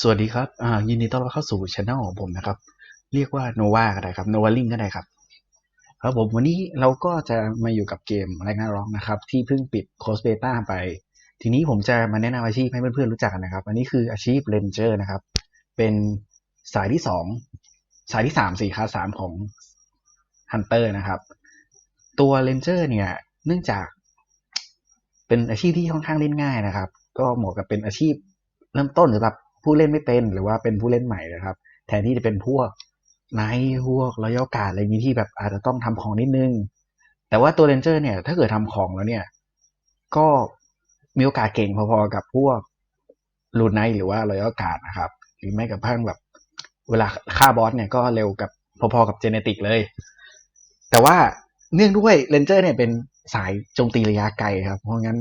สวัสดีครับยินดีต้อนรับเข้าสู่ช anel ของผมนะครับ เรียกว่าโนวาก็ได้ครับโนวาลิงก็ได้ครับ ครับผมวันนี้เราก็จะมาอยู่กับเกมแรงงานร้องนะครับ ที่เพิ่งปิดโคสเบต้าไป ทีนี้ผมจะมาแนะนำอาชีพให้เพื่อนๆรู้จักกันนะครับ อันนี้คืออาชีพเรนเจอร์นะครับ เป็นสายที่สองสายที่สามสี่คาสามของฮันเตอร์นะครับ ตัวเรนเจอร์เนี่ยเนื่องจาก เป็นอาชีพที่ค่อนข้างเล่นง่ายนะครับ ก็เหมาะกับเป็นอาชีพเริ่มต้นสำหรับ ผู้เล่นไม่เป็นหรือว่าเป็นผู้เล่นใหม่นะครับ แทนที่จะเป็นพวกไนท์พวกรอยัลกาดอะไรนี้ที่แบบอาจจะต้องทำของนิดนึง แต่ว่าตัวเรนเจอร์เนี่ย ถ้าเกิดทำของแล้วเนี่ย ก็มีโอกาสเก่งพอๆกับพวกลูนไนหรือว่ารอยัลกาดนะครับ หรือแม้กระทั่งแบบ เวลาฆ่าบอสเนี่ยก็เร็วกับพอๆกับเจเนติกเลย แต่ว่าเนื่องด้วยเรนเจอร์เนี่ยเป็นสายโจมตีระยะไกลครับ เพราะงั้น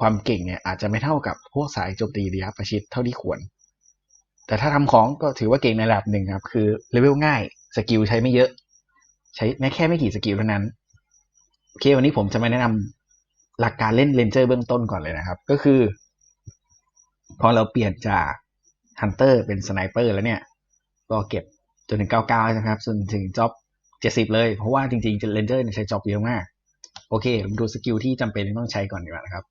ความเก่งเนี่ยอาจจะไม่เท่ากับพวกสายโจมตีระยะประชิดเท่าที่ควร แต่ถ้าทำของก็ถือว่าเก่งในระดับหนึ่งครับ คือเลเวลง่ายสกิลใช้ไม่เยอะ ใช้แค่ไม่กี่สกิลเท่านั้นโอเควันนี้ผมจะมาแนะนำหลักการเล่นเรนเจอร์เบื้องต้นก่อนเลยนะครับ ก็คือ พอเราเปลี่ยนจากฮันเตอร์เป็นสไนเปอร์แล้วเนี่ย ก็เก็บจนถึง99นะครับจนถึงจ็อบ70เลย เพราะว่าจริงๆเรนเจอร์ใช้จ็อบเยอะมาก โอเค ดูสกิลที่จำเป็นต้องใช้ก่อนดีกว่านะครับ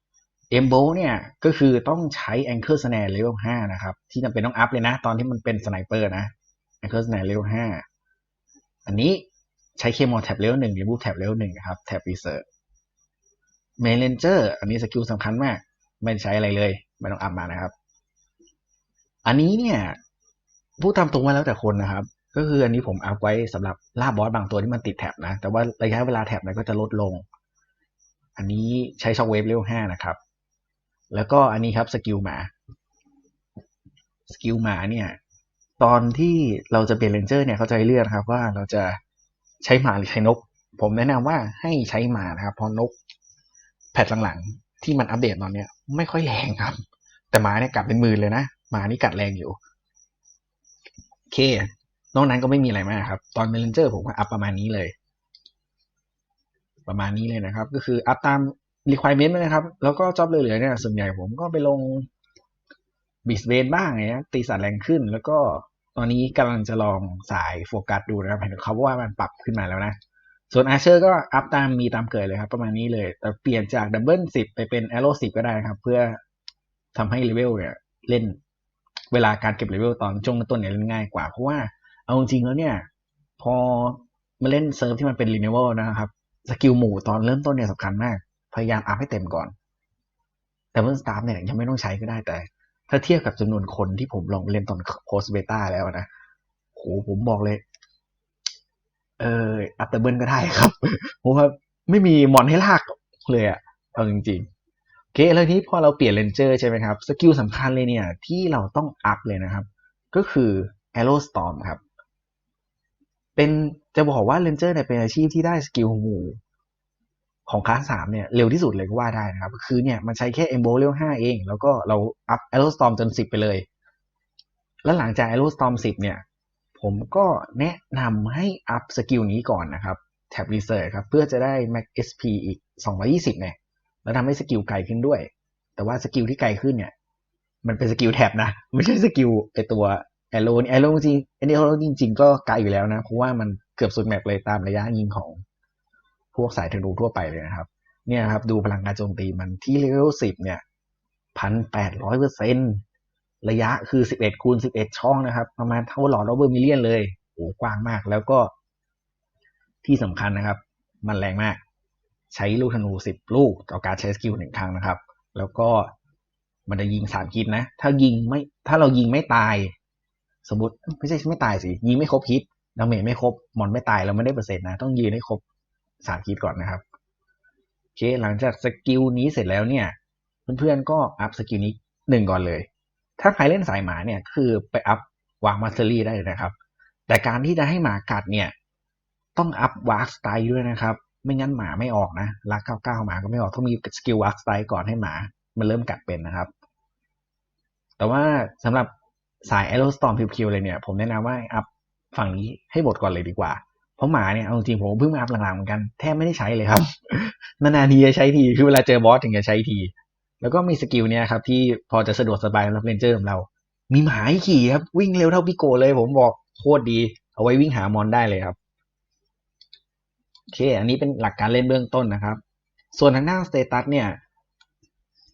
เอมโบเนี่ยก็คือต้องใช้ Anchor Snare Level 5 นะครับ ที่จำเป็นต้องอัพเลยนะ ตอนที่มันเป็นสไนเปอร์นะ Anchor Snare Level 5 อันนี้ใช้เคมอลแท็บ Level 1 Remove แท็บ Level 1นะครับแท็บ Research Main Ranger อันนี้สกิลสำคัญมาก ไม่ใช้อะไรเลย ไม่ต้องอัพมานะครับ อันนี้เนี่ยพูดตามตรงว่าแล้วแต่คนนะครับ ก็คืออันนี้ผมอัพไว้สำหรับล่าบอสบางตัวที่มันติดแท็บนะ แต่ว่าระยะเวลาแท็บมันก็จะลดลง อันนี้ใช้ช็อคเวฟเลเวล5นะครับ แล้วก็อันนี้ครับสกิลหมาสกิลหมาเนี่ยตอนที่เราจะเปลี่ยนเรนเจอร์เนี่ยเขาจะให้เลือกครับว่าเราจะใช้หมาหรือใช้นก ผมแนะนำว่าให้ใช้หมานะครับเพราะนกแพทหลังๆ ที่มันอัปเดตตอนเนี้ยไม่ค่อยแรงครับ แต่หมาเนี่ยกัดเป็นหมื่นเลยนะหมานี่กัดแรงอยู่โอเคนอกนั้นก็ไม่มีอะไรมากครับ ตอนเป็นเรนเจอร์ผมก็อัพประมาณนี้เลย ประมาณนี้เลยนะครับ ก็คืออัพตาม requirement นะครับ แล้วก็จอบเหลือๆเนี่ยส่วนใหญ่ผมก็ไปลงบิสเบนบ้างไงตีสัตว์แรงขึ้น แล้วก็ตอนนี้กำลังจะลองสายโฟกัสดูนะครับเห็นเขาว่ามันปรับขึ้นมาแล้วนะ ส่วนอาเชอร์ก็อัพตามมีตามเกิดเลยครับ ประมาณนี้เลย แต่เปลี่ยนจากดับเบิลสิบไปเป็นแอโร่สิบก็ได้ครับ เพื่อทำให้เลเวลเนี่ยเล่นเวลาการเก็บเลเวลตอนช่วงต้นเนี่ยเล่นง่ายกว่า เพราะว่าเอาจริงๆแล้วเนี่ย พอมาเล่นเซิร์ฟที่มันเป็นรีเนเวลนะครับสกิลหมู่ตอนเริ่มต้นเนี่ยสำคัญมาก พยายามอัพให้เต็มก่อนแต่เมื่อสตาร์เนี่ยยังไม่ต้องใช้ก็ได้แต่ ถ้าเทียบกับจำนวนคนที่ผมลองเล่นตอนโพสเบต้าแล้วนะโหผมบอกเลย เอออัพเตอร์เบิลก็ได้ครับเพราะว่าไม่มีมอนให้ลากเลยอะเอาจริงๆโอเคแล้วทีนี้พอเราเปลี่ยนเลนเจอร์ใช่ไหมครับสกิลสำคัญเลยเนี่ย ที่เราต้องอัพเลยนะครับ ก็คือ Arrow Storm ครับ เป็นจะบอกว่าเลนเจอร์เนี่ยเป็นอาชีพที่ได้สกิลหมู่ ของคลาสสามเนี่ยเร็วที่สุดเลยก็ว่าได้นะครับ คือเนี่ยมันใช้แค่เอมโบเลเวลห้าเอง แล้วก็เราอัพ Arrow Storm จนสิบไปเลย แล้วหลังจาก Arrow Storm สิบเนี่ย ผมก็แนะนำให้อัพสกิลนี้ก่อนนะครับแท็บ Research ครับ เพื่อจะได้ Max SP อีก 220เนี่ยแล้วทำให้สกิลไกลขึ้นด้วย แต่ว่าสกิลที่ไกลขึ้นเนี่ย มันเป็นสกิลแท็บนะ ไม่ใช่สกิลไอตัวแอโร่แอโร่จริงแอโร่จริงๆก็ไกลอยู่แล้วนะ เพราะว่ามันเกือบสุดแมปเลยตามระยะยิงของ พวกสายธนูทั่วไปเลยนะครับ เนี่ยครับดูพลังการโจมตีมันที่เลเวลสิบเนี่ยพันแปดร้อยเปอร์เซ็นระยะคือสิบเอ็ดคูณสิบเอ็ดช่องนะครับ ประมาณเท่าหลอดโอเวอร์มิเลียนเลยโอ้กว้างมากแล้วก็ที่สำคัญนะครับ มันแรงมาก ใช้ลูกธนูสิบลูกต่อการใช้สกิลหนึ่งครั้งนะครับ แล้วก็มันจะยิงสามฮิตนะ ถ้ายิงไม่ถ้าเรายิงไม่ตาย สมมติไม่ใช่ไม่ตายสิยิงไม่ครบฮิตดาเมจไม่ครบมอนไม่ตายเราไม่ได้เปอร์เซ็นต์นะ ต้องยืนให้ครบ สามฮิตก่อนนะครับโอเคหลังจากสกิลนี้เสร็จแล้วเนี่ย เพื่อนๆก็อัพสกิลนี้หนึ่งก่อนเลย ถ้าใครเล่นสายหมาเนี่ยคือไปอัพวางมาสเตอรี่ได้เลยนะครับ แต่การที่จะให้หมากัดเนี่ย ต้องอัพวาร์กสไตล์ด้วยนะครับ ไม่งั้นหมาไม่ออกนะลักเก้าเก้าหมาก็ไม่ออกต้องมีสกิลวาร์กสไตล์ก่อนให้หมา มันเริ่มกัดเป็นนะครับ แต่ว่าสำหรับสายแอโรสตอมพิวๆเลยเนี่ย ผมแนะนำว่าอัพฝั่งนี้ให้บทก่อนเลยดีกว่า ราะหมาเนี่ยเอาจริงผมเพิ่งมาอัพหลังๆเหมือนกันแทบไม่ได้ใช้เลยครับนานๆทีจะใช้ทีคือเวลาเจอบอสถึงจะใช้ที แล้วก็มีสกิลเนี่ยครับที่พอจะสะดวกสบายสำหรับเรนเจอร์ของเรา มีหมาให้ขี่ครับวิ่งเร็วเท่าพี่โกเลย ผมบอกโคตรดี เอาไว้วิ่งหามอนได้เลยครับโอเค อันนี้เป็นหลักการเล่นเบื้องต้นนะครับ ส่วนทางด้านสเตตัสเนี่ย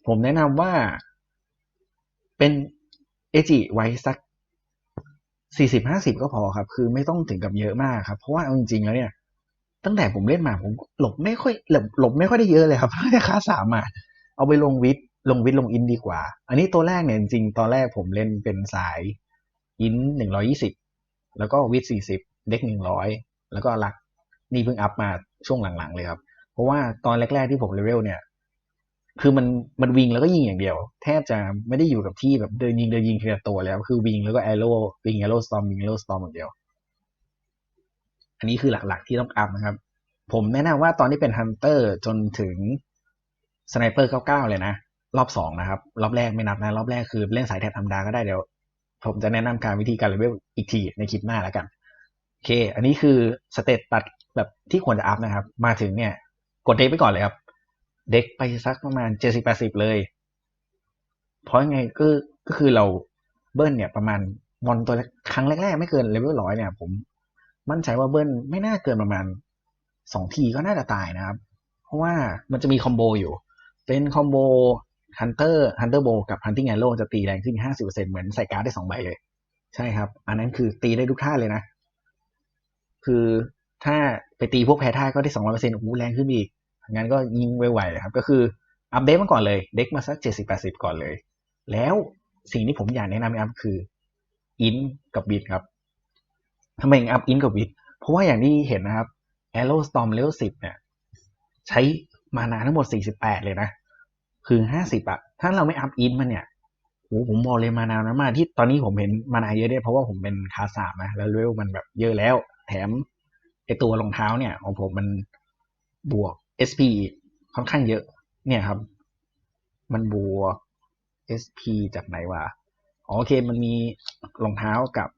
ผมแนะนำว่าเป็นเอจิไว้สัก สี่สิบห้าสิบก็พอครับ คือไม่ต้องถึงกับเยอะมากครับ เพราะว่าเอาจริงๆแล้วเนี่ย ตั้งแต่ผมเล่นมาผมหลบไม่ค่อยหลบหลบไม่ค่อยได้เยอะเลยครับแค่คาสามอะเอาไปลงวิทลงวิทลงอินดีกว่า อันนี้ตัวแรกเนี่ยจริงๆตอนแรกผมเล่นเป็นสายอินหนึ่งร้อยี่สิบแล้วก็วิทสี่สิบเด็กหนึ่งร้อยแล้วก็ลักนี่เพิ่งอัพมาช่วงหลังๆเลยครับ เพราะว่าตอนแรกๆที่ผมเลเวลเนี่ย คือมันมันวิงแล้วก็ยิงอย่างเดียว แทบจะไม่ได้อยู่กับที่แบบเดินยิงเดินยิงทีละตัวแล้ว คือวิงแล้วก็แอโร่วิงแอโร่สตอมวิงแอโร่สตอมอย่างเดียว อันนี้คือหลักๆที่ต้องอัพนะครับ ผมแนะนำว่าตอนที่เป็นฮันเตอร์จนถึงสไนเปอร์เก้าเลยนะ รอบสองนะครับ รอบแรกไม่นับนะ รอบแรกคือเล่นสายแทบธรรมดาก็ได้เดี๋ยว ผมจะแนะนำการวิธีการเลเวลอีกทีในคลิปหน้าแล้วกันโอเค อันนี้คือสเตตตัดแบบที่ควรจะอัพนะครับ มาถึงเนี่ยกดเด็กไปก่อนเลยครับ เด็กไปสักประมาณเจ็ดสิบแปดสิบเลย เพราะยังไงก็ก็คือเราเบิ้ลเนี่ยประมาณมอนตัวครั้งแรกๆไม่เกินเลเวลร้อยเนี่ย ผมมั่นใจว่าเบิ้ลไม่น่าเกินประมาณสองทีก็น่าจะตายนะครับ เพราะว่ามันจะมีคอมโบอยู่ เป็นคอมโบฮันเตอร์ฮันเตอร์โบกับฮันติงแอโร่จะตีแรงขึ้นห้าสิบเปอร์เซ็นเหมือนใส่การ์ดได้สองใบเลย ใช่ครับ อันนั้นคือตีได้ทุกท่าเลยนะ คือถ้าไปตีพวกแพ้ท่าก็ได้สองร้อยเปอร์เซ็นต์โอ้โหแรงขึ้นอีก งั้นก็ยิงไวๆเลยครับ ก็คืออัปเดตมาก่อนเลย เด็กมาสักเจ็ดสิบแปดสิบก่อนเลย แล้วสิ่งที่ผมอยากแนะนำอัพคืออินกับบิดครับทำไมอัพอินกับบิดเพราะว่าอย่างที่เห็นนะครับ Arrow Storm Level 10เนี่ย ใช้มานาทั้งหมด48เลยนะ คือ50อะถ้าเราไม่อัพอินมันเนี่ยโอ้ผมบอกเลยมานานะมาที่ตอนนี้ผมเห็นมานาเยอะด้วยเพราะว่าผมเป็นคาสามนะแล้วเลเวลมันแบบเยอะแล้ว แถมไอตัวรองเท้าเนี่ยของผมมันบวก SP ค่อนข้างเยอะ เนี่ยครับ มันบวก SP จากไหนวะอ๋อโอเค มันมีรองเท้ากับ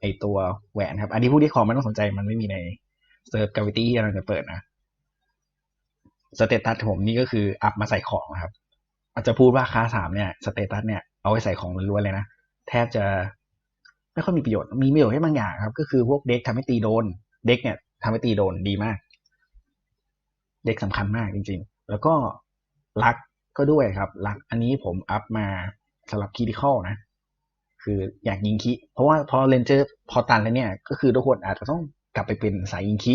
ไอตัวแหวนครับ อันนี้ผู้ที่ขอไม่ต้องสนใจมันไม่มีในเซิร์ฟกาวิตี้ที่เราจะเปิดนะสเตตัสผมนี่ก็คืออัพมาใส่ของครับ อาจจะพูดว่าค่าสามเนี่ยสเตตัสเนี่ยเอาไว้ใส่ของล้วนๆเลยนะ แทบจะไม่ค่อยมีประโยชน์ มีประโยชน์แค่บางอย่างครับ ก็คือพวกเด็กทำให้ตีโดน เด็กเนี่ยทำให้ตีโดนดีมาก เด็กสำคัญมากจริง ๆ แล้วก็ลักก็ด้วยครับลักอันนี้ผมอัพมาสำหรับคีดิคอลนะ คืออยากยิงคิ เพราะว่าพอเลนเจอร์พอตันแล้วเนี่ย ก็คือทุกคนอาจจะต้องกลับไปเป็นสายยิงคิ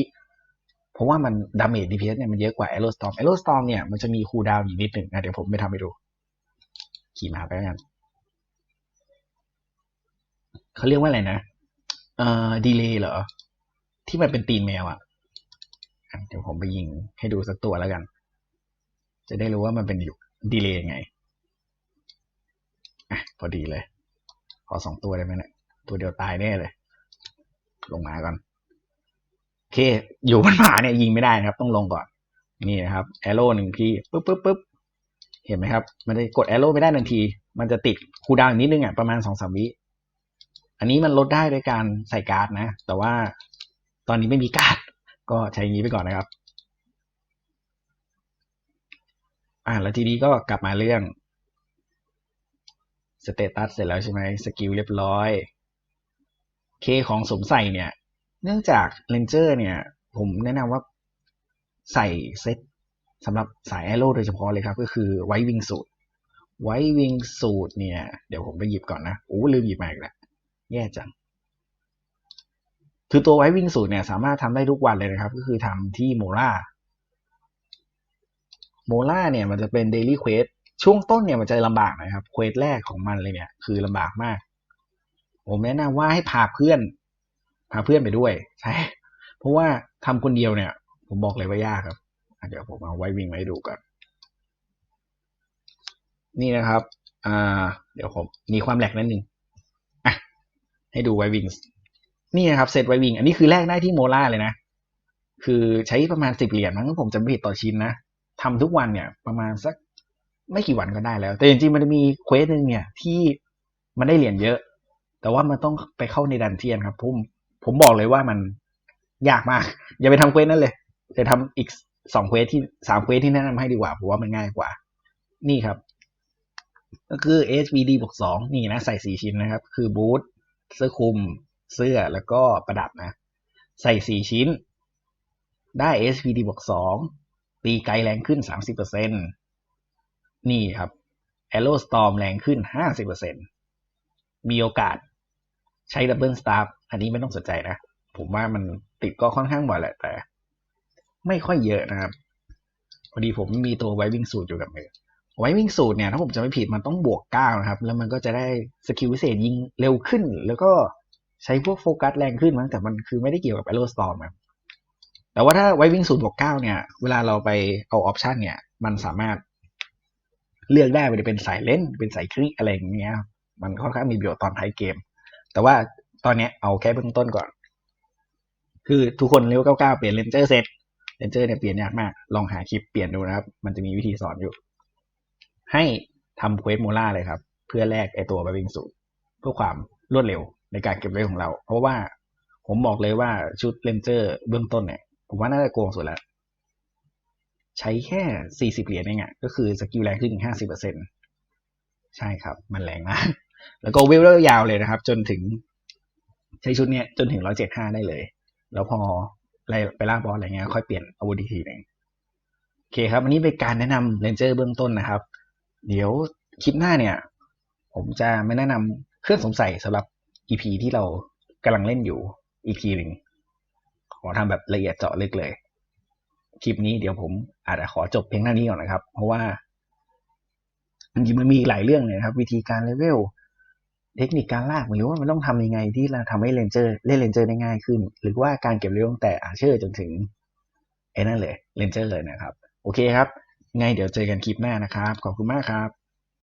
เพราะว่ามันดาเมจดีพีเนี่ยมันเยอะกว่า a อโรสตอม a อโรสตอมเนี่ยมันจะมีคูลดาวน์อยู่นิดหนึ่งนะเดี๋ยวผมไปทำให้ดู ขี่มาไปกันเขาเรียกว่าอะไรนะเอ่อดีเลย์เหรอ ที่มันเป็นตีนแมวอะ่ะ เดี๋ยวผมไปยิงให้ดูสักตัวแล้วกัน จะได้รู้ว่ามันเป็นอยู่ดีเลย์ยังไงอะพอดีเลย ขอสองตัวได้ไหมเนะี่ยตัวเดียวตายแน่เลย ลงมาก่อนโอเค อยู่บนผาเนี่ยยิงไม่ได้นะครับ ต้องลงก่อน นี่นะครับแอโร่หนึ่งทีปุ๊บปุ๊บปุ๊บเห็นไหมครับ มันจะกดแอโร่ไม่ได้ทันที มันจะติดคูดาวนิดนึงอะประมาณสองสามวิอันนี้มันลดได้โดยการใส่การ์ดนะ แต่ว่าตอนนี้ไม่มีการ์ด ก็ใช้อย่างนี้ไปก่อนนะครับ อ่าแล้วทีนี้ก็กลับมาเรื่องสเตตัสเสร็จแล้วใช่ไหมสกิลเรียบร้อย เคของสมใส่เนี่ย เนื่องจากเลนเจอร์เนี่ย ผมแนะนำว่าใส่เซตสำหรับสายแอโร่โดยเฉพาะเลยครับ ก็คือไววิงสูตรไววิงสูตรเนี่ย เดี๋ยวผมไปหยิบก่อนนะโอ้ลืมหยิบมาอีกแล้วแย่จัง คือตัวไววิ่งสูตรเนี่ยสามารถทำได้ทุกวันเลยนะครับ ก็คือทำที่โมล่าโมล่าเนี่ยมันจะเป็นเดลี่เควสช่วงต้นเนี่ยมันจะลำบากนะครับเควสแรกของมันเลยเนี่ย คือลำบากมาก ผมแนะนำว่าให้พาเพื่อน พาเพื่อนไปด้วยใช่เพราะว่าทำคนเดียวเนี่ย ผมบอกเลยว่ายากครับเดี๋ยวผมเอาไว้วิ่งมาให้ดูกันนี่นะครับ อ่า เดี๋ยวผมมีความแหลกนั่นนึงอะให้ดูไววิ่ง นี่นะครับเซตไววิงอันนี้คือแรกได้ที่โมล่าเลยนะ คือใช้ประมาณสิบเหรียญมั้งผมจะไม่ผิดต่อชิ้นนะทำทุกวันเนี่ย ประมาณสักไม่กี่วันก็ได้แล้ว แต่จริงๆมันจะมีเควสหนึ่งเนี่ย ที่มันได้เหรียญเยอะ แต่ว่ามันต้องไปเข้าในดันเทียนครับผมผมบอกเลยว่ามันยากมาก อย่าไปทำเควสนั้นเลยจะทำอีกสองเควสที่สามเควสที่แนะนำให้ดีกว่าผมว่ามันง่ายกว่า นี่ครับ ก็คือ HVD บวกสองนี่นะ ใส่สี่ชิ้นนะครับ คือบูทเสื้อคลุม เสื้อแล้วก็ประดับนะ ใส่สี่ชิ้น ได้ HVD บวกสองตีไกลแรงขึ้นสามสิบเปอร์เซ็นนี่ครับ Arrow Storm แรงขึ้นห้าสิบเปอร์เซ็นมีโอกาสใช้ดับเบิลสตาร์อันนี้ไม่ต้องสนใจนะ ผมว่ามันติดก็ค่อนข้างบ่อยแหละแต่ ไม่ค่อยเยอะนะครับพอดีผมมีตัวไววิ่งสูตรอยู่กับมือไววิ่งสูตรเนี่ยถ้าผมจะไม่ผิดมันต้องบวกเก้านะครับ แล้วมันก็จะได้สกิลพิเศษยิงเร็วขึ้น แล้วก็ ใช้พวกโฟกัสแรงขึ้นมั้งแต่มันคือไม่ได้เกี่ยวกับไอโรสตอมครับแต่ว่าถ้าไววิ่งสูตรบวกเก้าเนี่ย เวลาเราไปเอาออปชันเนี่ย มันสามารถเลือกได้ว่าจะเป็นสายเล่น เป็นสายคลิกอะไรอย่างเงี้ย มันค่อนข้างมีประโยชน์ตอนท้ายเกม แต่ว่าตอนเนี้ยเอาแค่เบื้องต้นก่อน คือทุกคนเลเวลเก้าเก้าเปลี่ยนเลนเจอร์เซตเลนเจอร์เนี่ยเปลี่ยนยากมาก ลองหาคลิปเปลี่ยนดูนะครับ มันจะมีวิธีสอนอยู่ ให้ทำเควสโมล่าเลยครับ เพื่อแลกไอตัวไววิ่งสูตรเพื่อความรวดเร็ว ในการเก็บเวลของเรา เพราะว่าผมบอกเลยว่าชุดเลนเจอร์เบื้องต้นเนี่ย ผมว่าน่าจะโกงสุดแล้ว ใช้แค่สี่สิบเหรียญเองอะก็คือสกิลแรงขึ้นถึงห้าสิบเปอร์เซ็นใช่ครับ มันแรงมาก แล้วก็เวลยาวเลยนะครับ จนถึง ใช้ชุดเนี้ยจนถึงร้อยเจ็ดห้าได้เลย แล้วพอไปล่าบอสอะไรเงี้ยค่อยเปลี่ยนอาวุธอีกทีหนึ่งโอเคครับ อันนี้เป็นการแนะนำเลนเจอร์เบื้องต้นนะครับ เดี๋ยวคลิปหน้าเนี่ย ผมจะไม่แนะนำเครื่องสงสัยสำหรับ EP ที่เรากำลังเล่นอยู่อีกทีหนึ่งขอทำแบบละเอียดเจาะลึกเลย คลิปนี้เดี๋ยวผมอาจจะขอจบเพียงเท่านี้ก่อนนะครับ เพราะว่าจริงมันมีหลายเรื่องเลยครับ วิธีการเลเวลเทคนิคการลากหรือว่ามันต้องทำยังไงที่เราทำให้เลนเจอร์เล่นเลนเจอร์ได้ง่ายขึ้น หรือว่าการเก็บเรื่องแต่อาเชอร์จนถึงไอ้นั่นเลยเลนเจอร์เลยนะครับ โอเคครับ ไงเดี๋ยวเจอกันคลิปหน้านะครับ ขอบคุณมากครับ